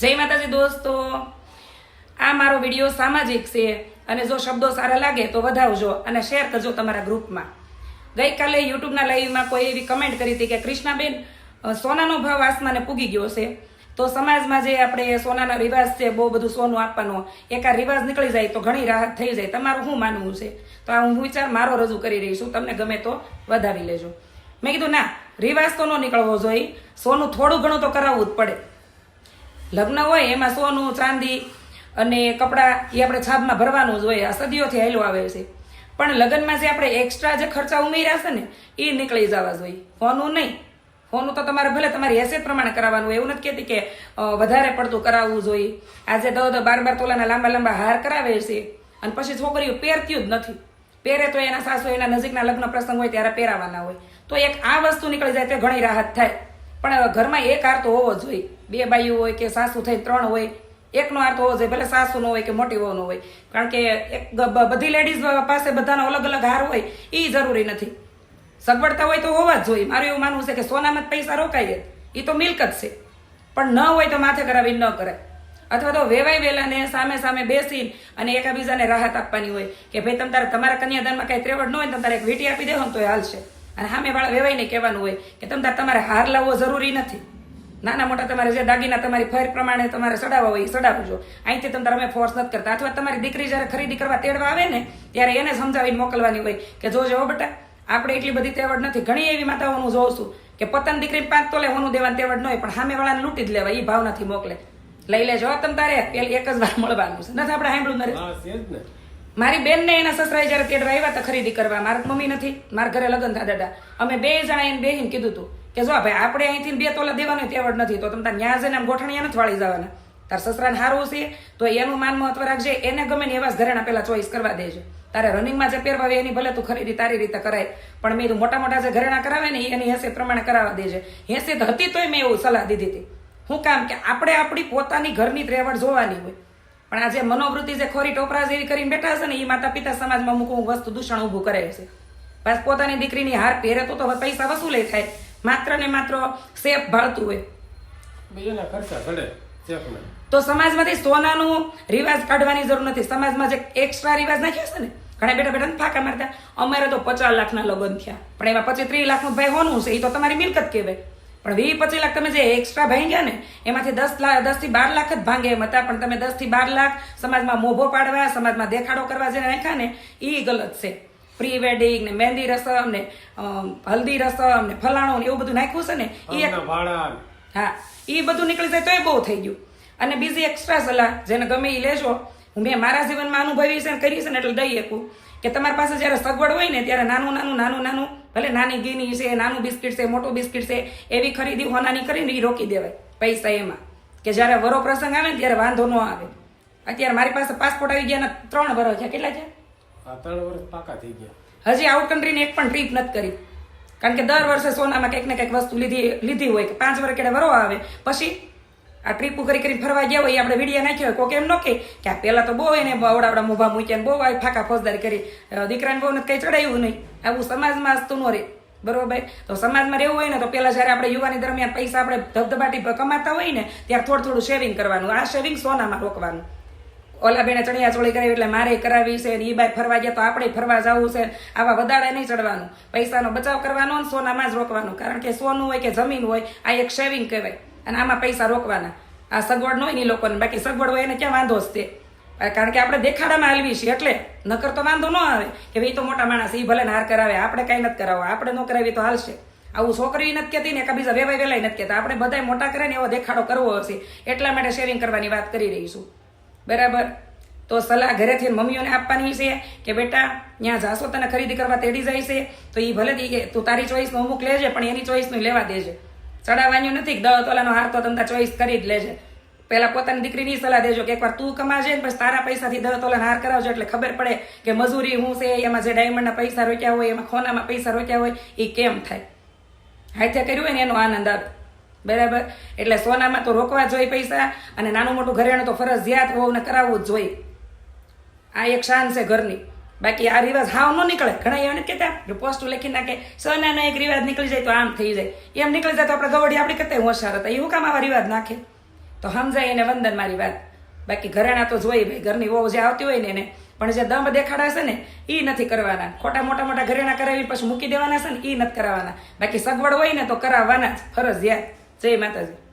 જય માતાજી દોસ્તો. આ મારો વીડિયો સામાજિક છે અને જો શબ્દો સારા લાગે તો વધાવજો અને શેર કરજો તમારા ગ્રુપમાં. ગઈકાલે યુટ્યુબના લાઈવમાં કોઈ એવી કમેન્ટ કરી હતી કે કૃષ્ણાબેન સોનાનો ભાવ આસમાને પૂગી ગયો છે. તો સમાજમાં જે આપણે સોનાના રિવાજ છે, બહુ બધું સોનું આપવાનો, એક રિવાજ નીકળી જાય તો ઘણી રાહત થઈ જાય. તમારું શું માનવું છે? તો આ હું વિચાર મારો રજૂ કરી રહી છું. તમને ગમે તો વધાવી લેજો. મેં કીધું, ના, રિવાજ તો ન નીકળવો જોઈએ. સોનું થોડું ઘણું તો કરાવવું જ પડે. લગ્ન હોય, એમાં સોનું, ચાંદી અને કપડાં એ આપણે છાબમાં ભરવાનું જ હોય, આ સદીઓથી હાલ્યું આવે છે. પણ લગ્નમાં જે આપણે એક્સ્ટ્રા જે ખર્ચા ઉમેર્યા છે ને, એ નીકળી જવા જોઈએ. ફોનું નહીં. ફોનું તો તમારે ભલે તમારી હેસિયત પ્રમાણે કરાવવાનું. એવું નથી કહેતી કે વધારે પડતું કરાવવું જોઈએ. આજે દો દો બાર બાર તોલાના લાંબા લાંબા હાર કરાવે છે અને પછી છોકરીઓ પહેરતી જ નથી. પહેરે તો એના સાસુ એના નજીકના લગ્ન પ્રસંગ હોય ત્યારે પહેરાવાના હોય. તો એક આ વસ્તુ નીકળી જાય, તો ઘણી રાહત થાય. પણ ઘરમાં એક હાર તો હોવો જોઈએ. બે બાઈઓ હોય કે સાસુ થઈ, ત્રણ હોય, એકનો હાર તો હોવો જોઈએ. ભલે સાસુનો હોય કે મોટી વહુનો હોય. કારણ કે એક બધી લેડીઝ પાસે બધાનો અલગ અલગ હાર હોય એ જરૂરી નથી. સગવડતા હોય તો હોવા જ જોઈએ. મારું એવું માનવું છે કે સોનામાં જ પૈસા રોકાઈએ. એ તો મિલકત છે. પણ ન હોય તો માથે કરાવી ન કરાય. અથવા તો વેવાય વેલાને સામે સામે બેસી અને એકાબીજાને રાહત આપવાની હોય કે ભાઈ તમે તારે, તમારા કન્યાદાનમાં કાંઈ ત્રેવડ ન હોય તમ તારે એક વીટી આપી દેવો ને તો હાલશે. અને સામે વાળા વેવાઈને કહેવાનું હોય કે તમ તમારે હાર લાવવો જરૂરી નથી. નાના મોટા તમારે જે દાગીના તમારી ફેર પ્રમાણે તમારે સડાવવા હોય એ સડાવજો. અહીંથી તમે અમે ફોર્સ નથી કરતા. અથવા તમારી દીકરી જ્યારે ખરીદી કરવા તેડવા આવે ને, ત્યારે એને સમજાવીને મોકલવાની હોય કે જો જો બેટા, આપણે એટલી બધી તેવડ નથી. ઘણી એવી માતાઓ હું જોઉં છું કે પતન દીકરી પાંચ તોલે હોનું દેવાની તેવડ ન હોય, પણ સામે વાળાને લૂંટી જ લેવા એ ભાવનાથી મોકલે. લઈ લેજો તમ તારે. એક જ વાર મળવાનું છે. નથી આપણે સાંભળ્યું, નરેશ? મારી બેનને એના સસરાએ જ્યારે તેડવા આવ્યા હતા ખરીદી કરવા, મારા મમ્મી નથી, મારા ઘરે લગ્ન થતા હતા અમે બે જણા એને બેહીને કીધું હતું કે જો ભાઈ, આપણે અહીંથી બે તોલા દેવાનું તેવડ નથી, તો તમે તાર ન્યા જઈને આમ ગોઠણિયા નથી વાળી જવાના. તાર સસરાને હારવું છે તો એનું માન મહત્વ રાખજે, એને ગમે ને એવા જ ઘરેણા પેલા ચોઈસ કરવા દેજો. તારે રનિંગમાં જે પહેરવા એની ભલે તું ખરીદી તારી રીતે કરાય, પણ મેં મોટા મોટા જે ઘરેણા કરાવે ને એની હેસે પ્રમાણે કરાવવા દેજે. હેસે હતી તોય મેં એવું સલાહ દીધી હતી. શું કામ કે આપણે આપણી પોતાની ઘરની ત્રેવડ જોવાની હોય. પણ આ જે મનોવૃત્તિ જે ખોરી ટોપરા જેવી કરીને બેઠા છે ને એ માતા પિતા સમાજમાં અમુક વસ્તુ દૂષણ ઊભું કરે છે. બસ પોતાની દીકરીની હાર પહેરે તો તો પૈસા વસૂલે થાય. માત્ર ને માત્ર સેફ ભાળતું હોય. ખર્ચા તો સમાજમાંથી સોનાનું રિવાજ કાઢવાની જરૂર નથી. સમાજમાં જે એક્સ્ટ્રા રિવાજ નાખ્યો છે ને ઘણા બેઠા બેઠા ને ફાંકા મારતા. અમારે તો પચાસ લાખના લગ્ન થયા. પણ એમાં પચીસ ત્રીસ લાખનું ભાઈ હોનું છે એ તો તમારી મિલકત કહેવાય. પણ વીસ પચીસ લાખ તમે જે એક્સ્ટ્રા ભાંગ્યા ને એમાંથી દસ લાખ દસથી બાર લાખ જ ભાંગે એમ હતા. પણ તમે દસથી બાર લાખ સમાજમાં મોભો પાડવા સમાજમાં દેખાડો કરવા જે નાખ્યા ને એ ગલત છે. પ્રી વેડિંગ ને મહેંદી રસમ ને હલ્દી રસમ ને ફલાણું ને એવું બધું નાખ્યું છે ને એ હા એ બધું નીકળી જાય તો એ બહુ થઈ ગયું. અને બીજી એક્સ્ટ્રા સલાહ જેને ગમે એ લેજો. હું મેં મારા જીવનમાં અનુભવી છે ને કરી છે ને એટલે દઈ શકું. કે તમારી પાસે જ્યારે સગવડ હોય ને ત્યારે નાનું નાનું નાનું નાનું ભલે નાની ગીની છે નાનું બિસ્કિટ છે મોટું બિસ્કિટ છે એવી ખરીદી હોનાની કરીને એ રોકી દેવાય પૈસા એમાં. કે જ્યારે વરો પ્રસંગ આવે ને ત્યારે વાંધો ન આવે. અત્યારે મારી પાસે પાસપોર્ટ આવી ગયા ત્રણ વરો છે. કેટલા છે? ત્રણ વર્ષ પાકા થઈ ગયા. હજી આઉટ કન્ટ્રીની એક પણ ટ્રીપ નથી કરી. કારણ કે દર વર્ષે સોનામાં કંઈક ને કંઈક વસ્તુ લીધી લીધી હોય કે પાંચ વર્ષ કેડે વરો આવે. પછી આ ટ્રીપ કરી કરીને ફરવા ગયા હોય એ આપણે વીડિયો નાખ્યો હોય. કોક એમ ન કે આ પહેલા તો બહુ એને અવડાવડા મોભા મૂક્યા બહુ આ ફાકા ફોજદારી કરી. દીકરાને બહુ કઈ ચડાયું નહીં. આવું સમાજમાં હસતું ન રહે. બરોબર? તો સમાજમાં રહેવું હોય ને, તો પેલા જ્યારે આપણે યુવાની દરમિયાન પૈસા આપણે ધબધબાટી કમાતા હોય ને, ત્યારે થોડું થોડું શેવિંગ કરવાનું. આ શેવિંગ સોનામાં રોકવાનું. ઓલા બેને ચણિયા ચોળી કરાવી એટલે મારે કરાવી છે ઈ બાઈ ફરવા ગયા તો આપણે ફરવા જવું છે. આવા વધારે નહીં ચડવાનું. પૈસાનો બચાવ કરવાનો સોનામાં જ રોકવાનું. કારણ કે સોનું હોય કે જમીન હોય, આ એક સેવિંગ કહેવાય. અને આમાં પૈસા રોકવાના. આ સગવડ ન હોય ને એ લોકોને. બાકી સગવડ હોય એને ક્યાં વાંધો જ તે. કારણ કે આપણે દેખાડામાં હાલવી છીએ એટલે. નકર તો વાંધો ન આવે કે ભાઈ તો મોટા માણસ એ ભલે હાર કરાવે. આપણે કાંઈ નથી કરાવો આપણે ન કરાવીએ તો હાલશે. આવું છોકરી નથી કહેતી ને બીજા વેવાય વેલાય નથી કહેતા. આપણે બધા મોટા કરે ને એવો દેખાડો કરવો હશે. એટલા માટે શેરિંગ કરવાની વાત કરી રહી છું. બરાબર? તો સલાહ ઘરેથી મમ્મીઓને આપવાની છે કે બેટા ત્યાં જાશો તને ખરીદી કરવા તેડી જાય છે, તો એ ભલે કે, તું તારી ચોઈસનું અમુક લેજે, પણ એની ચોઈસનું લેવા દેજે. ચડાવવાનું નથી દસ તોલાનો હાર તો તમને ચોઈસ કરી જ લેજે. પહેલા પોતાની દીકરીની સલાહ દેજો કે એકવાર તું કમાજે ને પછી તારા પૈસાથી દસ તોલાનો હાર કરાવજો, એટલે ખબર પડે કે મજૂરી હું છે, એમાં જે ડાયમંડના પૈસા રોક્યા હોય, એમાં ખોનામાં પૈસા રોક્યા હોય, એ કેમ થાય? હાથે કર્યું હોય ને એનો આનંદ આવે. બરાબર? એટલે સોનામાં તો રોકવા જોઈએ પૈસા, અને નાનું મોટું ઘરેણું તો ફરજિયાત વહુને કરાવવું જ જોઈએ આ એક શાન છે ઘરની. બાકી આ રિવાજ હાવ ન નીકળે. ઘણા એવા કહેતા પોસ્ટ લખી નાખે, સનાનો એક રિવાજ નીકળી જાય તો આમ થઈ જાય. એમ નીકળી જાય તો આપણે ગવડી આપણે કરતા હોશિયાર હતા. એવું કામ આવા રિવાજ નાખે? તો સમજાય એને વંદન મારી વાત. બાકી ઘરેણા તો જોઈએ ભાઈ, ઘરની વહુ જે આવતી હોય ને એને, પણ જે દમ દેખાડા છે ને એ નથી કરવાના. ખોટા મોટા મોટા ઘરેણા કરાવી પછી મૂકી દેવાના છે ને એ નથી કરાવવાના બાકી સગવડ હોય ને તો કરાવવાના જ. ફરજિયાત. જય માતાજી.